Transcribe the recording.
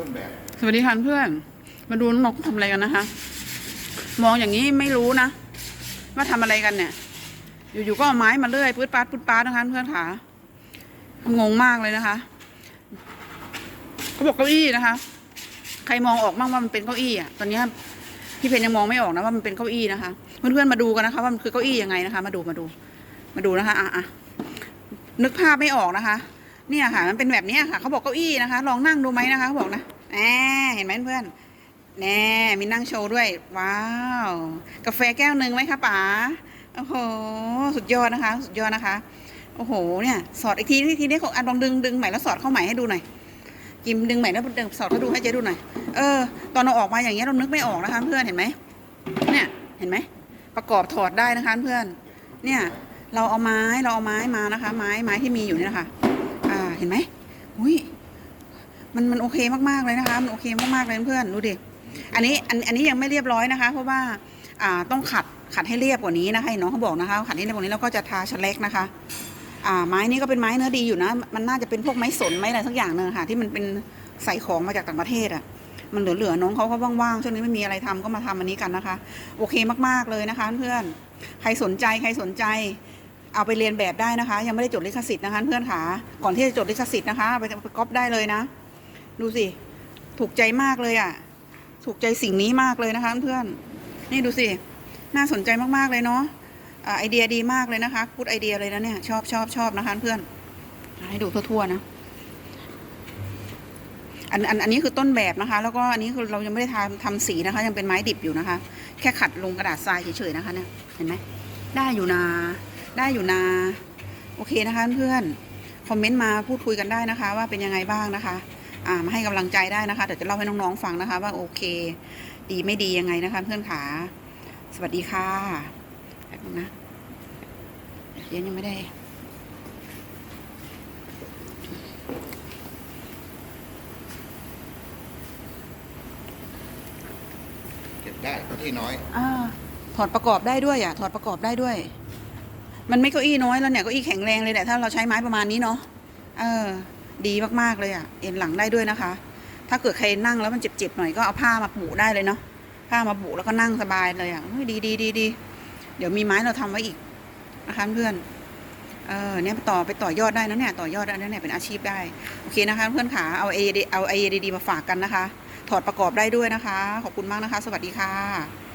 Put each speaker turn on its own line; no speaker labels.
ต้นแบบ
สวัสดีค่ะเพื่อน มาดูนกทำอะไรกันนะคะ มองอย่างนี้ไม่รู้นะ ว่าทำอะไรกันเนี่ย อยู่ๆก็เอาไม้มาเลื่อยปื๊ดปาดปื๊ดปาดนะคะเพื่อนขางงมากเลยนะคะเขาบอกเก้าอี้นะคะ ใครมองออกบ้างว่ามันเป็นเก้าอี้อะตอนนี้พี่เพนยังมองไม่ออกนะว่ามันเป็นเก้าอี้นะคะ เพื่อนๆมาดูกันนะคะ ว่ามันคือเก้าอี้ยังไงนะคะ มาดูมาดู มาดูนะคะ อะอะนึกภาพไม่ออกนะคะ เนี่ยค่ะ มันเป็นแบบนี้ค่ะ เขาบอกเก้าอี้นะคะ ลองนั่งดูไหมนะคะเขาบอกนะแหมเห็นไหมเพื่อนแน่มีนั่งโชว์ด้วย ว้าว กาแฟแก้วหนึ่งไหมคะป๋าโอ้โห สุดยอดนะคะ สุดยอดนะคะ โอ้โห เนี่ย สอดอีกทีทีนี้ของอันลองดึงดึงใหม่แล้วสอดเข้าใหม่ให้ดูหน่อยกิมดึงใหม่แล้วดึงสอดเขาดูให้เจ๊ดูหน่อย เออ ตอนเราออกมาอย่างเงี้ยเรานึกไม่ออกนะคะเพื่อนเห็นไหมเนี่ย เห็นไหม ประกอบถอดได้นะคะเพื่อน เนี่ย เราเอาไม้ เราเอาไม้มานะคะ ไม้ ไม้ที่มีอยู่นี่นะคะ เห็นไหมอุ้ยมันมันโอเคมากๆเลยนะคะ มันโอเคมากๆเลยเพื่อนดูดิอันนี้อันอันนี้ยังไม่เรียบร้อยนะคะ เพราะว่าอ่าต้องขัดขัดให้เรียบกว่านี้นะคะน้องเขาบอกนะคะ ขัดให้เรียบกว่านี้แล้วก็จะทาชะเล็กนะคะ อ่าไม้นี้ก็เป็นไม้เนื้อดีอยู่นะ มันน่าจะเป็นพวกไม้สนไม้อะไรสักอย่างหนึ่งค่ะ ที่มันเป็นใส่ของมาจากต่างประเทศอะมันเหลือๆน้องเขาก็ว่างๆช่วงนี้ไม่มีอะไรทำก็มาทำอันนี้กันนะคะ โอเคมากๆเลยนะคะ เพื่อนใครสนใจใครสนใจ เอาไปเรียนแบบได้นะคะ ยังไม่ได้จดลิขสิทธิ์นะคะเพื่อนขาก่อนที่จะจดลิขสิทธิ์นะคะไปไปก๊อปได้เลยนะ ดูสิ ถูกใจมากเลยอะ ถูกใจสิ่งนี้มากเลยนะคะเพื่อนนี่ดูสิ น่าสนใจมากๆเลยเนาะไอเดียดีมากเลยนะคะพูดไอเดียเลยนะเนี่ย ชอบชอบชอบนะคะเพื่อนให้ดูทั่วๆนะอันอันอันนี้คือต้นแบบนะคะ แล้วก็อันนี้คือเรายังไม่ได้ทำทำสีนะคะ ยังเป็นไม้ดิบอยู่นะคะ แค่ขัดลงกระดาษทรายเฉยๆนะคะเนี่ยเห็นไหมได้อยู่นา ได้อยู่นาโอเคนะคะเพื่อนคอมเมนต์มาพูดคุยกันได้นะคะ ว่าเป็นยังไงบ้างนะคะอ่ามาให้กำลังใจได้นะคะเดี๋ยวจะเล่าให้น้องๆฟังนะคะ ว่าโอเค ดีไม่ดียังไงนะคะ เพื่อนขาสวัสดีค่ะแป๊บนึงนะเย็นยังไม่ได้
เก็บได้ก็ที่น้อย
อ่าถอดประกอบได้ด้วยอะถอดประกอบได้ด้วย มันไม่เก้าอี้น้อยแล้วเนี่ยเก้าอี้แข็งแรงเลยแหละถ้าเราใช้ไม้ประมาณนี้เนาะเออ ดีมากๆเลยอะเอ็นหลังได้ด้วยนะคะ ถ้าเกิดใครนั่งแล้วมันเจ็บๆหน่อยก็เอาผ้ามาปูได้เลยเนาะผ้ามาปูแล้วก็นั่งสบายเลยอะดีดีดีดีเดี๋ยวมีไม้เราทำไว้อีกนะคะเพื่อนเออเนี่ยต่อไปต่อยอดได้นะเนี่ยต่อยอดได้นะเนี่ยเป็นอาชีพได้โอเคนะคะ เพื่อนขาเอาไอเอาไอเดีดีมาฝากกันนะคะ ถอดประกอบได้ด้วยนะคะ ขอบคุณมากนะคะ สวัสดีค่ะ